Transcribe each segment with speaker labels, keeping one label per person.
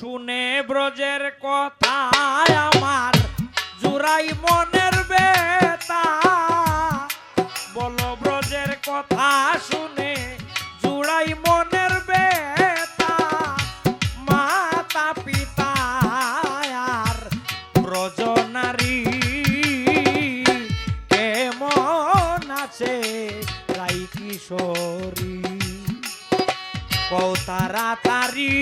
Speaker 1: শুনে ব্রজের কথা আমার জুরাই মনের বেতা বলো ব্রজের কথা শুনে জুড়াই মনের বেতা মাতা পিতা আর ব্রজ নারী কেমন আছে? রাই কিশোরী। কৌ তাড়াতাড়ি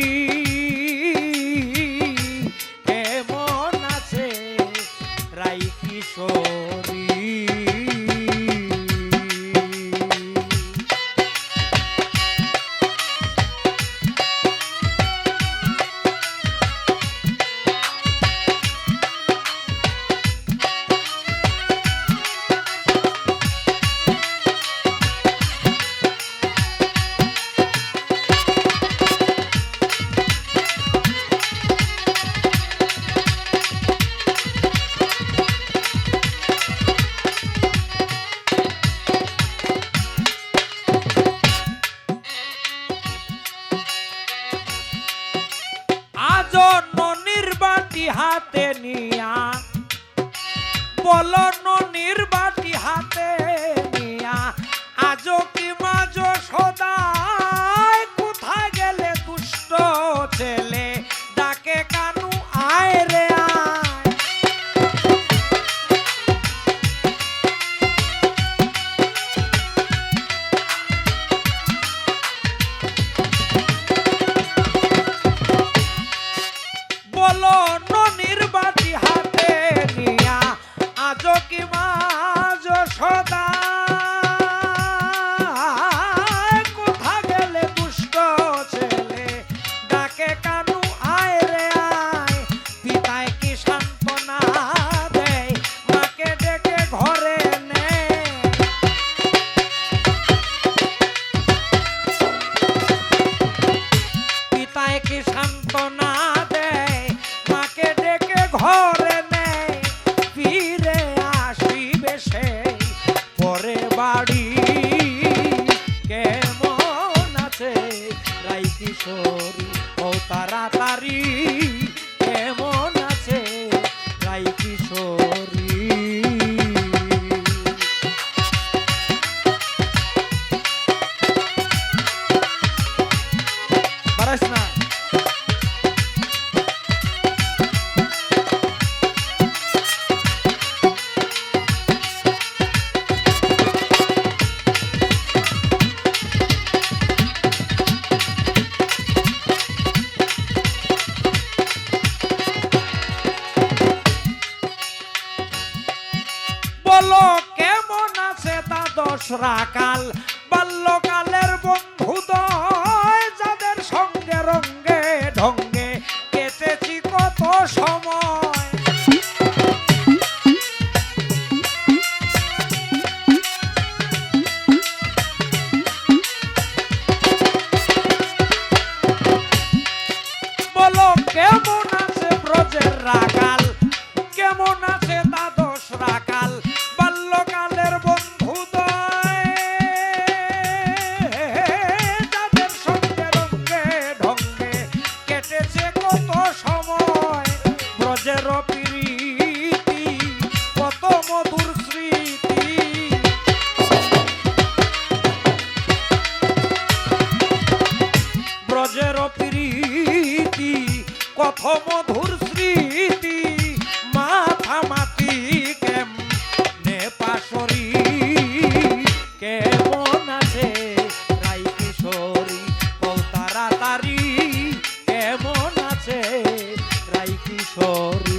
Speaker 1: বাড়ি। কেমন আছে? রাই কিশোরী ও তাড়াতাড়ি। প্রীতি কত মধুর স্মৃতি, মাথা মাটি কেম নে পাশরি, কেমন আছে? রাই কিশোরী কৌ তাড়াতাড়ি, কেমন আছে? রাই কিশোরী।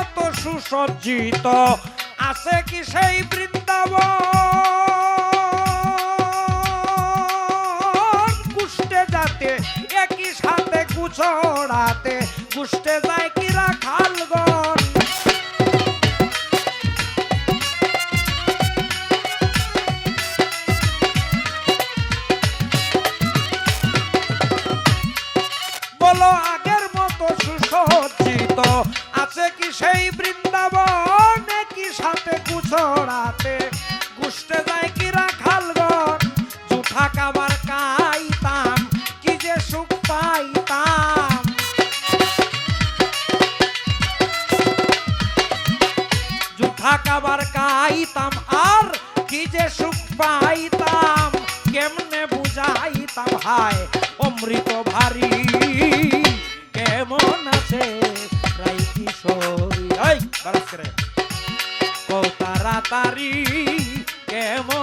Speaker 1: আগের সুসজ্জিত। আছে কি সেই বৃন্দাবন? কুষ্টে যাতে, একই সাথে কুচড়াতে কুষ্টে যায় কিরা খালগন সাথে কুছড়াতে গুষ্টে যায় কি রাখাল রাখালগন জুঠা কাবার কাইতাম, কি যে সুখ পাইতাম। জুঠা কাবার কাইতাম, আর কি যে সুখ পাইতাম, কেমনে বুঝাইতাম, হায় অমৃত ভারী, কেমন আছে রাই কিশোরী কৌ তাড়াতাড়ি কেমন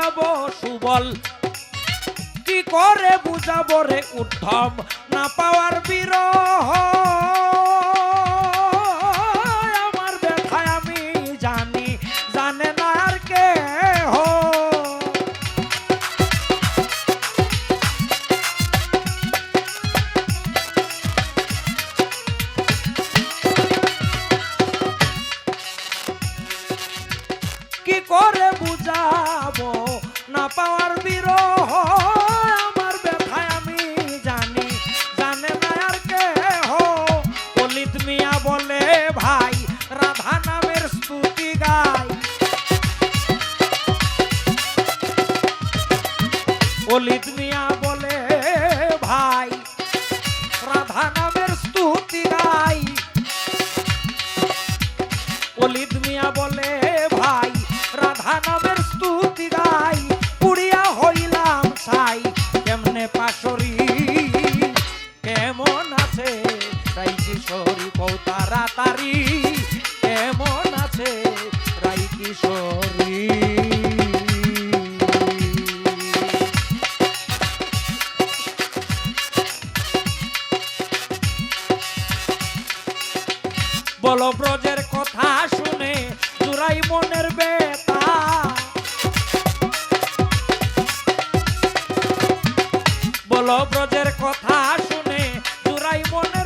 Speaker 1: বুঝাবো সুবল। কি করে বুঝাবো রে উদ্ধম না পাওয়ার বিরহ। বুঝাবো? না পাওয়ার বিরহ, আমার ব্যথায় আমি জানি, জানে না আর কে হো মিয়া বলে, ভাই, রাধা নামের স্তুতি গাই। পলিত মিয়া বলো ব্রজের কথা শুনে তোরাই মনের বেতা বলো ব্রজের কথা শুনে তোরাই মনের